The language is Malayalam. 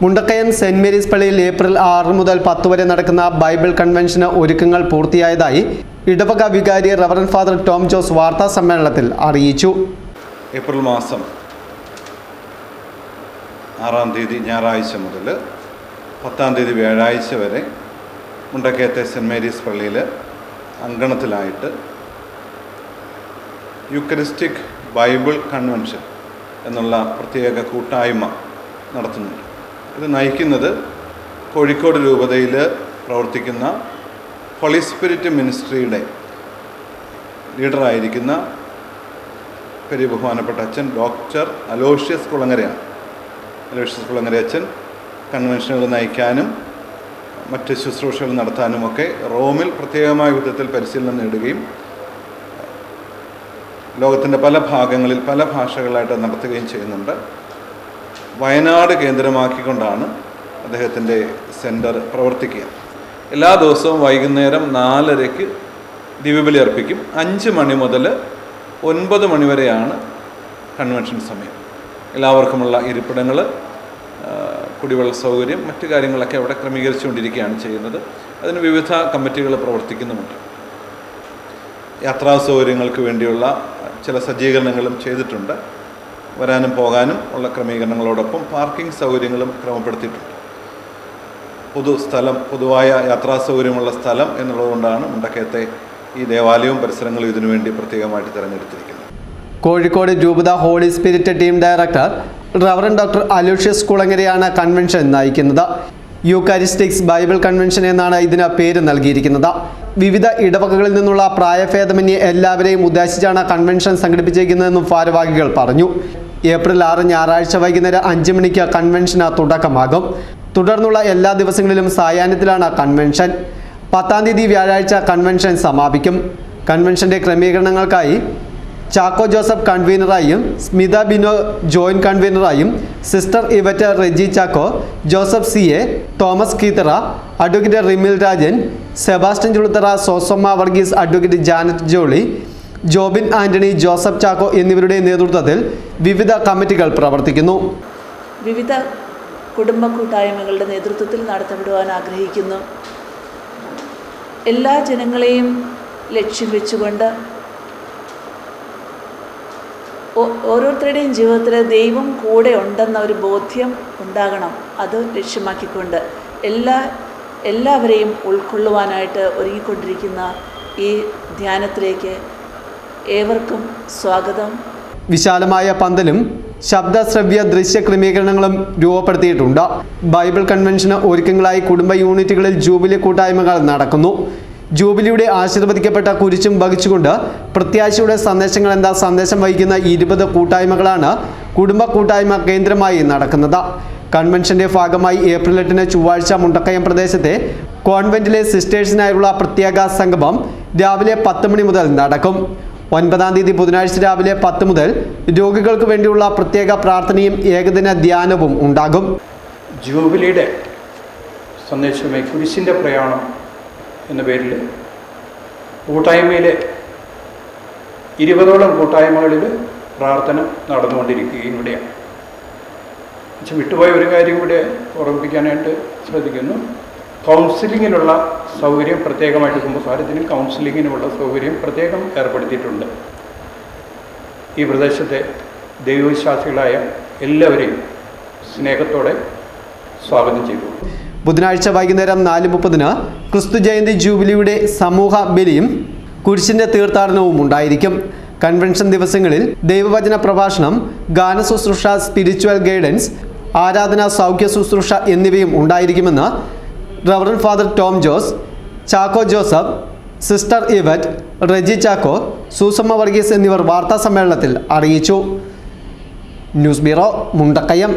മുണ്ടക്കയം സെന്റ് മേരീസ് പള്ളിയിൽ ഏപ്രിൽ ആറ് മുതൽ പത്ത് വരെ നടക്കുന്ന ബൈബിൾ കൺവെൻഷന് ഒരുക്കങ്ങൾ പൂർത്തിയായതായി ഇടവക വികാരി റവറൻ ഫാദർ ടോം ജോസ് വാർത്താ സമ്മേളനത്തിൽ അറിയിച്ചു. ഏപ്രിൽ മാസം ആറാം തീയതി ഞായറാഴ്ച മുതൽ പത്താം തീയതി വ്യാഴാഴ്ച വരെ മുണ്ടക്കയത്തെ സെന്റ് മേരീസ് പള്ളിയിൽ അങ്കണത്തിലായിട്ട് യുക്കരിസ്റ്റിക് ബൈബിൾ കൺവെൻഷൻ എന്നുള്ള പ്രത്യേക കൂട്ടായ്മ നടത്തുന്നുണ്ട്. ഇത് നയിക്കുന്നത് കോഴിക്കോട് രൂപതയിൽ പ്രവർത്തിക്കുന്ന ഹോളി സ്പിരിറ്റ് മിനിസ്ട്രിയുടെ ലീഡറായിരിക്കുന്ന പെരിയ ബഹുമാനപ്പെട്ട അച്ഛൻ ഡോക്ടർ അലോഷ്യസ് കുളങ്ങരയാണ്. അലോഷ്യസ് കുളങ്ങര അച്ഛൻ കൺവെൻഷനുകൾ നയിക്കാനും മറ്റ് ശുശ്രൂഷകൾ നടത്താനുമൊക്കെ റോമിൽ പ്രത്യേകമായ വിധത്തിൽ പരിശീലനം നേടുകയും ലോകത്തിന്റെ പല ഭാഗങ്ങളിൽ പല ഭാഷകളായിട്ട് നടത്തുകയും ചെയ്യുന്നുണ്ട്. വയനാട് കേന്ദ്രമാക്കിക്കൊണ്ടാണ് അദ്ദേഹത്തിന്റെ സെന്റർ പ്രവർത്തിക്കുക. എല്ലാ ദിവസവും വൈകുന്നേരം നാലരയ്ക്ക് ദിവ്യബലി അർപ്പിക്കും. അഞ്ച് മണി മുതൽ ഒൻപത് മണി വരെയാണ് കൺവെൻഷൻ സമയം. എല്ലാവർക്കുമുള്ള ഇരിപ്പിടങ്ങൾ കുടിവെള്ള സൗകര്യം മറ്റു കാര്യങ്ങളൊക്കെ അവിടെ ക്രമീകരിച്ചുകൊണ്ടിരിക്കുകയാണ് ചെയ്യുന്നത്. അതിന് വിവിധ കമ്മിറ്റികൾ പ്രവർത്തിക്കുന്നുമുണ്ട്. യാത്രാ സൗകര്യങ്ങൾക്ക് വേണ്ടിയുള്ള ചില സജ്ജീകരണങ്ങളും ചെയ്തിട്ടുണ്ട്. വരാനും പോകാനും ഉള്ള ക്രമീകരണങ്ങളോടൊപ്പം പാർക്കിംഗ് സൗകര്യങ്ങളും ക്രമപ്പെടുത്തിയിട്ടുണ്ട്. പൊതു സ്ഥലം പൊതുവായ യാത്രാ സൗകര്യമുള്ള സ്ഥലം എന്നുള്ളതുകൊണ്ടാണ് മുണ്ടക്കയത്തെ ഈ ദേവാലയവും പരിസരങ്ങളും ഇതിനുവേണ്ടി പ്രത്യേകമായിട്ട് തിരഞ്ഞെടുത്തിരിക്കുന്നത്. കോഴിക്കോട് രൂപത holy spirit team director reverend doctor Aloysius കുളങ്ങരയാണ് convention നയിക്കുന്നത്. യൂക്കാരിസ്റ്റിക്സ് ബൈബിൾ കൺവെൻഷൻ എന്നാണ് ഇതിന് പേര് നൽകിയിരിക്കുന്നത്. വിവിധ ഇടവകകളിൽ നിന്നുള്ള പ്രായഭേദമന്യേ എല്ലാവരെയും ഉദ്ദേശിച്ചാണ് കൺവെൻഷൻ സംഘടിപ്പിച്ചിരിക്കുന്നതെന്നും ഭാരവാഹികൾ പറഞ്ഞു. ഏപ്രിൽ ആറ് ഞായറാഴ്ച വൈകുന്നേരം അഞ്ച് മണിക്ക് കൺവെൻഷന് തുടക്കമാകും. തുടർന്നുള്ള എല്ലാ ദിവസങ്ങളിലും സായാഹ്നത്തിലാണ് കൺവെൻഷൻ പത്താം തീയതി വ്യാഴാഴ്ച കൺവെൻഷൻ സമാപിക്കും. കൺവെൻഷന്റെ ക്രമീകരണങ്ങൾക്കായി ചാക്കോ ജോസഫ് കൺവീനറായും Smitha Bino joint കൺവീനറായും sister Yvette Reji Chacko Joseph C A Thomas Keethara advocate Rimil Rajan Sebastian Chuluthara Sosamma Varghese advocate Janet Jolly Jobin Antony Joseph Chacko എന്നിവരുടെ നേതൃത്വത്തിൽ വിവിധ കമ്മിറ്റികൾ പ്രവർത്തിക്കുന്നു. വിവിധ കുടുംബ കൂട്ടായ്മകളുടെ നേതൃത്വത്തിൽ നടത്തപ്പെടുവാൻ ആഗ്രഹിക്കുന്നു. എല്ലാ ജനങ്ങളെയും ലക്ഷ്യം വെച്ചുകൊണ്ട് ഓരോരുത്തരുടെയും ജീവിതത്തിൽ ദൈവം കൂടെ ഉണ്ടെന്ന ഒരു ബോധ്യം ഉണ്ടാകണം. അത് ലക്ഷ്യമാക്കിക്കൊണ്ട് എല്ലാ എല്ലാവരെയും ഉൾക്കൊള്ളുവാനായിട്ട് ഒരുങ്ങിക്കൊണ്ടിരിക്കുന്ന ഈ ധ്യാനത്തിലേക്ക് ഏവർക്കും സ്വാഗതം. വിശാലമായ പന്തലും ശബ്ദ ശ്രവ്യ ദൃശ്യ ക്രമീകരണങ്ങളും രൂപപ്പെടുത്തിയിട്ടുണ്ട്. ബൈബിൾ കൺവെൻഷന് ഒരുക്കങ്ങളായി കുടുംബ യൂണിറ്റുകളിൽ ജൂബിലി കൂട്ടായ്മകൾ നടക്കുന്നു. ജൂബിലിയുടെ ആശീർവദിക്കപ്പെട്ട കുരിച്ചും വഹിച്ചുകൊണ്ട് പ്രത്യാശയുടെ സന്ദേശങ്ങൾ എന്താ സന്ദേശം വഹിക്കുന്ന ഇരുപത് കൂട്ടായ്മകളാണ് കുടുംബ കൂട്ടായ്മ കേന്ദ്രമായി നടക്കുന്നത്. കൺവെൻഷന്റെ ഭാഗമായി ഏപ്രിൽ എട്ടിന് ചൊവ്വാഴ്ച മുണ്ടക്കയം പ്രദേശത്തെ കോൺവെന്റിലെ സിസ്റ്റേഴ്സിനായുള്ള പ്രത്യേക സംഗമം രാവിലെ പത്ത് മണി മുതൽ നടക്കും. ഒൻപതാം തീയതി ബുധനാഴ്ച രാവിലെ പത്ത് മുതൽ രോഗികൾക്ക് വേണ്ടിയുള്ള പ്രത്യേക പ്രാർത്ഥനയും ഏകദിന ധ്യാനവും ഉണ്ടാകും. ജൂബിലിയുടെ സന്ദേശമേ കുരിശിന്റെ പ്രയാണം എന്ന പേരിൽ കൂട്ടായ്മയിലെ ഇരുപതോളം കൂട്ടായ്മകളിൽ പ്രാർത്ഥന നടന്നുകൊണ്ടിരിക്കുകയും പക്ഷെ വിട്ടുപോയ ഒരു കാര്യം കൂടെ ഓർമ്മിപ്പിക്കാനായിട്ട് ശ്രദ്ധിക്കുന്നു. കൗൺസിലിങ്ങിനുള്ള സൗകര്യം പ്രത്യേകമായിട്ട് കുമ്പസാരത്തിനും കൗൺസിലിങ്ങിനുമുള്ള സൗകര്യം പ്രത്യേകം ഏർപ്പെടുത്തിയിട്ടുണ്ട്. ഈ പ്രദേശത്തെ ദൈവവിശ്വാസികളായ എല്ലാവരെയും സ്നേഹത്തോടെ സ്വാഗതം ചെയ്തു. ബുധനാഴ്ച വൈകുന്നേരം നാല് മുപ്പതിന് ക്രിസ്തു ജയന്തി ജൂബിലിയുടെ സമൂഹ ബലിയും കുരിശിന്റെ തീർത്ഥാടനവും ഉണ്ടായിരിക്കും. കൺവെൻഷൻ ദിവസങ്ങളിൽ ദൈവവചന പ്രഭാഷണം ഗാനശുശ്രൂഷ സ്പിരിച്വൽ ഗൈഡൻസ് ആരാധന സൗഖ്യ ശുശ്രൂഷ എന്നിവയും ഉണ്ടായിരിക്കുമെന്ന് reverend father Tom Jose Chacko Joseph sister Yvette Reji Chacko Susamma Varghese എന്നിവർ വാർത്താ സമ്മേളനത്തിൽ അറിയിച്ചു. News bureau Mundakkayam.